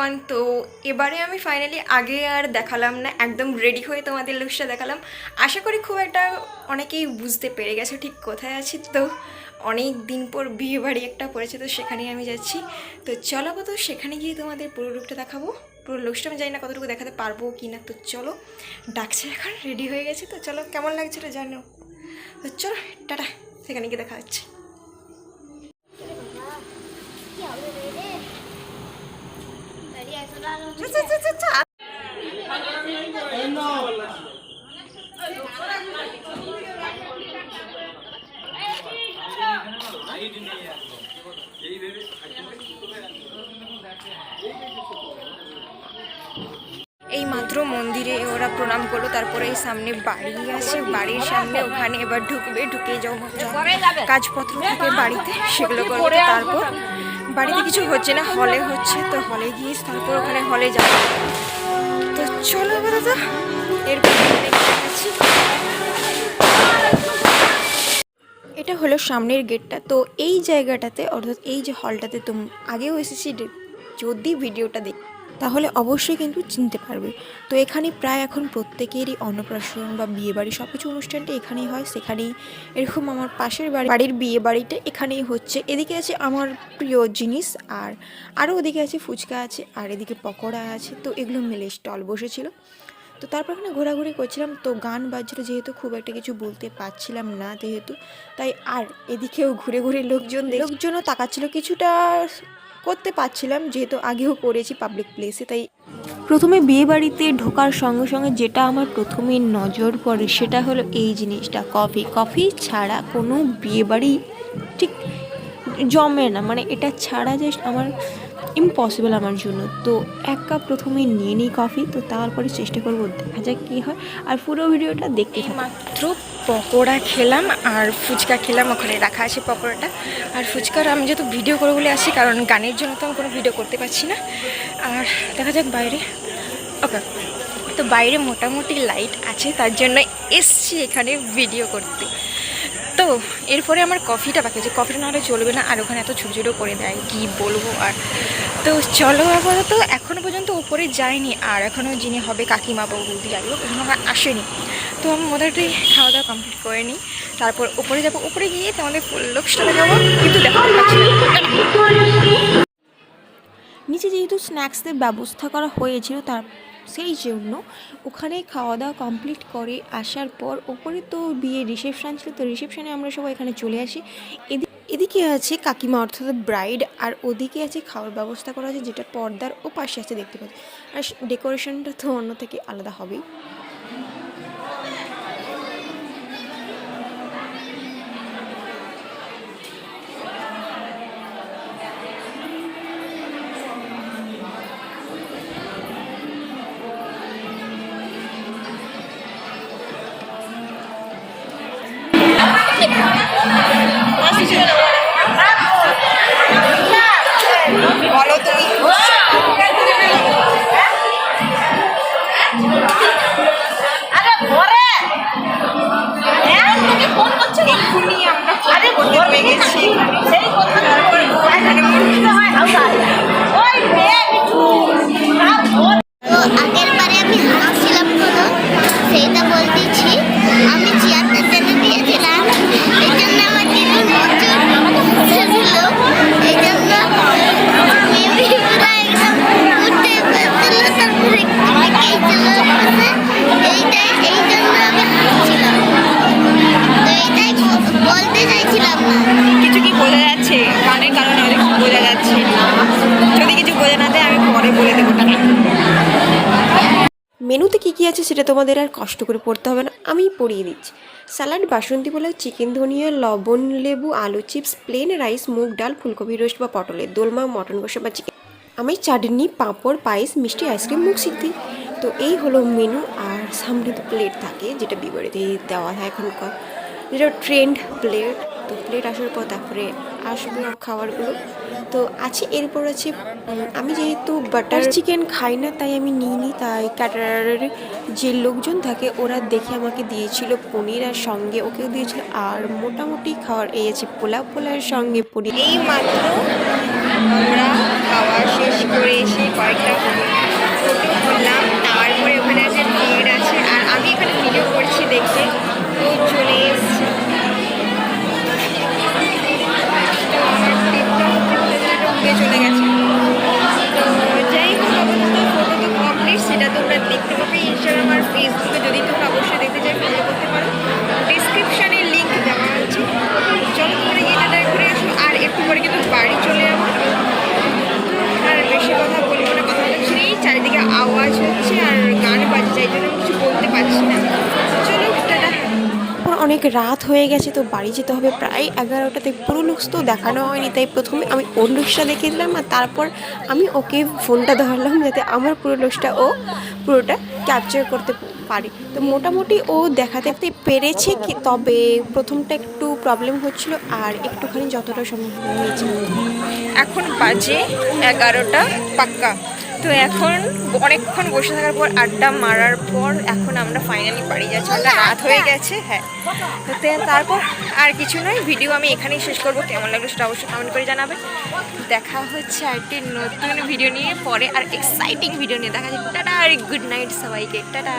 Everyone তো এবারে আমি ফাইনালি আগে আর দেখালাম না, একদম রেডি হয়ে তোমাদের লুকসটা দেখালাম। আশা করি খুব একটা অনেকেই বুঝতে পেরে গেছে ঠিক কোথায় আছি। তো অনেক দিন পর বিয়ে বাড়ি একটা পড়েছে, তো সেখানেই আমি যাচ্ছি। তো চলো তো সেখানে গিয়ে তোমাদের পুরো লুকটা দেখাবো। পুরো লুকসটা আমি জানি না কতটুকু দেখাতে পারব কি না। তো চলো, ডাকছে এখন রেডি হয়ে গেছে। তো চলো, কেমন লাগছে এটা জানো? তো চলো, টাটা, সেখানে গিয়ে দেখা হচ্ছে। এই মাত্র মন্দিরে ওরা প্রণাম করল তারপরে এই সামনে বাড়ি আছে বাড়ির সামনে ওখানে এবার ঢুকবে ঢুকে যাও কাজপত্র থাকে বাড়িতে সেগুলো করবে তারপর বাড়িতে কিছু হচ্ছে না হলে হচ্ছে, তো হলে গিয়ে তারপর ওখানে হলে যাবে। তো চলো দাদা, এরপর এটা হলো সামনের গেটটা, তো এই জায়গাটাতে, অর্থাৎ এই যে হলটাতে তো আগেও এসেছি, যদি ভিডিওটা দেখ তাহলে অবশ্যই কিন্তু চিনতে পারবে। তো এখানে প্রায় এখন প্রত্যেকেরই অন্নপ্রাশন বা বিয়ে বাড়ি সব কিছু অনুষ্ঠানটা এখানেই হয়। সেখানেই এরকম আমার পাশের বাড়ি বাড়ির বিয়ে বাড়িটা এখানেই হচ্ছে। এদিকে আছে আমার প্রিয় জিনিস আর আরও ওদিকে আছে ফুচকা আছে আর এদিকে পকোড়া আছে। তো এগুলো মিলে স্টল বসেছিল। তো তারপর ওখানে ঘোরাঘুরি করছিলাম। তো গান বাজছিল যেহেতু খুব একটা কিছু বলতে পারছিলাম না যেহেতু। তাই আর এদিকেও ঘুরে ঘুরে লোকজন লোকজনও তাকাচ্ছিল। কিছুটা করতে পারছিলাম, যেহেতু আগেও করেছি পাবলিক প্লেসে তাই প্রথমে বিয়ে বাড়িতে ঢোকার সঙ্গে সঙ্গে যেটা আমার প্রথমে নজর পড়ে সেটা হলো এই জিনিসটা কফি কফি ছাড়া কোনো বিয়ে বাড়ি ঠিক জমে না মানে এটা ছাড়া জাস্ট আমার ইম্পসিবল আমার জন্য। তো এক কাপ প্রথমে নিয়ে নিই কফি তো তারপরে চেষ্টা করব দেখা যাক কী হয়। আর পুরো ভিডিওটা দেখতে মাত্র পকোড়া খেলাম আর ফুচকা খেলাম, ওখানে রাখা আছে পকোড়াটা। আর ফুচকার আমি যেহেতু ভিডিও করে বলে আসি, কারণ গানের জন্য তো আমি কোনো ভিডিও করতে পারছি না। আর দেখা যাক বাইরে। ওকে, তো বাইরে মোটামুটি লাইট আছে, তার জন্য এসছি এখানে ভিডিও করতে। তো এরপরে আমার কফিটা বাকি আছে। কফিটা নাহলে চলবে না, আর ওখানে এত ছোটো ছোটো করে দেয়, কি বলব আর। তো চলো আপাতত এখনও পর্যন্ত উপরে যায়নি আর এখনও যিনি হবে কাকিমা বা বৌদি, যাই হোক এখনও আসেনি। তো আমি মোটামুটি খাওয়া দাওয়া কমপ্লিট করে নিই, তারপর উপরে যাব। উপরে গিয়ে তোমাদের লক্ষ্যটা দেখাবো কিন্তু দেখাতে নিচে যেহেতু স্ন্যাক্সের ব্যবস্থা করা হয়েছিল, তার সেই জন্য ওখানে খাওয়া দাওয়া কমপ্লিট করে আসার পর ওপরে তো বিয়ে রিসেপশান ছিল, তো রিসেপশানে আমরা সবাই এখানে চলে আসি। এদিকে এদিকে আছে কাকিমা অর্থাৎ ব্রাইড আর ওদিকে আছে খাওয়ার ব্যবস্থা করা আছে যেটা পর্দার ও পাশে আছে দেখতে পাচ্ছি। আর ডেকোরেশনটা তো অন্য থেকে আলাদা হবেই। মেনুতে কী কী আছে সেটা তোমাদের আর কষ্ট করে পড়তে হবে না, আমিই পড়িয়ে দিচ্ছি। স্যালাড বাসন্তী পোলাও, চিকেন ধনিয়া, লবণ, লেবু, আলু চিপস প্লেন রাইস মুগ ডাল, ফুলকপি রোস্ট বা পটলের দোলমা, মটন কষা বা চিকেন আমি চাটনি, পাঁপড়, পায়েস, মিষ্টি আইসক্রিম মুখ সিদ্ধি। তো এই হলো মেনু আর সামনে তো প্লেট থাকে, যেটা বিবাড়িতে দেওয়া হয় এখনকার। যেটা ট্রেন্ড প্লেট তো প্লেট আসার পর তারপরে আসবে খাবারগুলো। তো আছে, এরপর আছে আমি যেহেতু বাটার চিকেন খাই না, তাই আমি নিই নি, তাই ক্যাটারারের যে লোকজন থাকে, ওরা দেখে আমাকে দিয়েছিল পনির আর সঙ্গে ওকেও দিয়েছিল, আর মোটামুটি খাওয়ার এই আছে পোলাও পোলার সঙ্গে পনির। এই মাত্র আমরা খাওয়া শেষ করে এসে অনেক রাত হয়ে গেছে, তো বাড়ি যেতে হবে। প্রায় এগারোটাতে পুরো লুকস তো দেখানো হয়নি, তাই প্রথমে আমি ওর লুকসটা দেখে দিলাম আর তারপর আমি ওকে ফোনটা ধরলাম যাতে আমার পুরো লুকসটা ও পুরোটা ক্যাপচার করতে পারে। তো মোটামুটি ও দেখাতে পেরেছে কি, তবে প্রথমটা একটু প্রবলেম হচ্ছিল আর একটুখানি যতটা সম্ভব হয়েছে। এখন বাজে এগারোটা পাক্কা। তো এখন অনেকক্ষণ বসে থাকার পর, আড্ডা মারার পর এখন আমরা ফাইনালি বাড়ি যাচ্ছি। ওটা রাত হয়ে গেছে হ্যাঁ। তারপর আর কিছু নয় ভিডিও আমি এখানেই শেষ করব। কেমন লাগল সেটা অবশ্যই কমেন্ট করে জানাবে। দেখা হচ্ছে আরেকটি নতুন ভিডিও নিয়ে, পরে আর এক্সাইটিং ভিডিও নিয়ে। দেখা যাচ্ছে টাটা, আর গুড নাইট সবাইকে। টাটা।